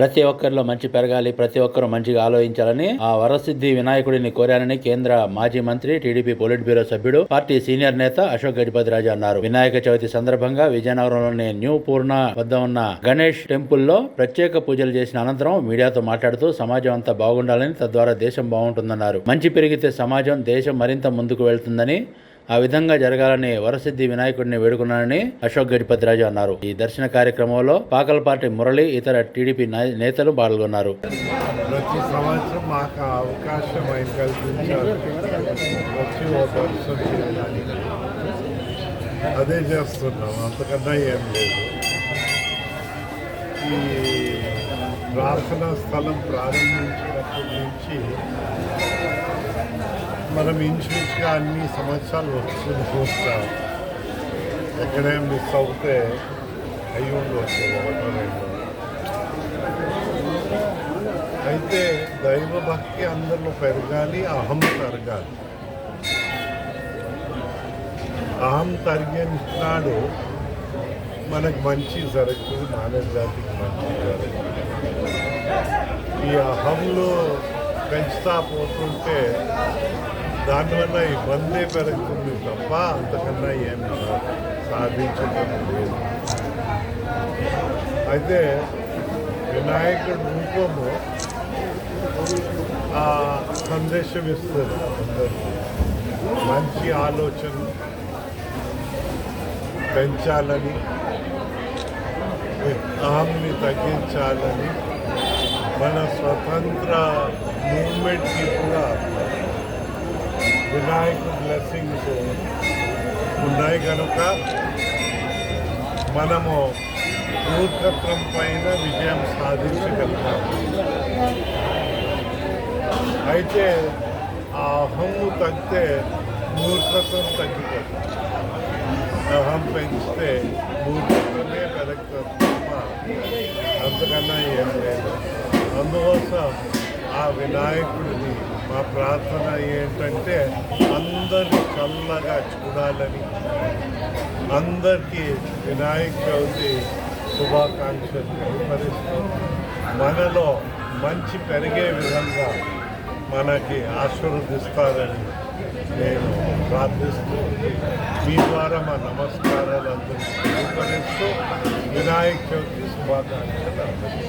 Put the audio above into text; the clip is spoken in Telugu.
ప్రతి ఒక్కరిలో మంచి పెరగాలి ప్రతి ఒక్కరూ మంచిగా ఆలోచించాలని ఆ వరసిద్ధి వినాయకుడిని కోరానని కేంద్ర మాజీ మంత్రి టీడీపీ పొలిట్ బ్యూరో సభ్యుడు పార్టీ సీనియర్ నేత అశోక్ గజపతి రాజు అన్నారు. వినాయక చవితి సందర్భంగా విజయనగరంలోని న్యూ పూర్ణ వద్ద ఉన్న గణేష్ టెంపుల్లో ప్రత్యేక పూజలు చేసిన అనంతరం మీడియాతో మాట్లాడుతూ సమాజం అంతా బాగుండాలని తద్వారా దేశం బాగుంటుందన్నారు. మంచి పెరిగితే సమాజం దేశం మరింత ముందుకు వెళ్తుందని ఆ విధంగా జరగాలని వరసిద్ధి వినాయకుడిని వేడుకున్నానని అశోక్ గడిపతిరాజు అన్నారు. ఈ దర్శన కార్యక్రమంలో పాకలపాటి మురళి ఇతర టీడీపీ నేతలు పాల్గొన్నారు. ప్రతి సంవత్సరం మాకు అవకాశం ఆయన కల్పించారు. వచ్చి ఓ అదే చేస్తున్నాం అంతకన్నా ఏం లేదు. ఈ ప్రార్థనా స్థలం ప్రారంభించినప్పటి నుంచి మనం ఇన్సూరెన్స్గా అన్ని సంవత్సరాలు వస్తుంది చూస్తాం. ఎక్కడేం మిస్ అవుతే అయ్యి వస్తుంది అయితే దైవభక్తి అందరిలో పెరగాలి అహం తరగాలి అహం తరిగినాడు మనకు మంచి జరుగుతుంది మానవ జాతికి మంచి జరుగుతుంది ఈ అహంలో పెంచుతా పోతుంటే దానివల్ల ఇబ్బంది పెరుగుతుంది తప్ప అంతకన్నా ఏం సాధించడం లేదు. అయితే వినాయకుడి రూపము ఆ సందేశం ఇస్తుంది అందరికీ. మంచి ఆలోచన పెంచాలని అహంని తగ్గించాలని మన స్వతంత్ర మూమెంట్కి కూడా వినాయక బ్లెస్సింగ్స్ ఉన్నాయి కనుక మనము మూర్ఖత్వం పైన విజయం సాధించగలుగుతాం. అయితే ఆ అహము తగ్గితే మూర్ఖత్వం తగ్గిపోతుంది. అహం పెంచితే మూర్ఖత్వమే పెరగ అంతకన్నా ఏం లేదు. అందుకోసం ఆ వినాయకుడిని మా ప్రార్థన ఏంటంటే అందరిని చల్లగా చూడాలని అందరికీ వినాయక చవితి శుభాకాంక్షలు తెలియపరుస్తూ మనలో మంచి పెరిగే విధంగా మనకి ఆశీర్వదిస్తారని నేను ప్రార్థిస్తూ మీ ద్వారా మా నమస్కారాలు అందరికీ తెలియపరుస్తూ వినాయక చవితి శుభాకాంక్షలు అందరికీ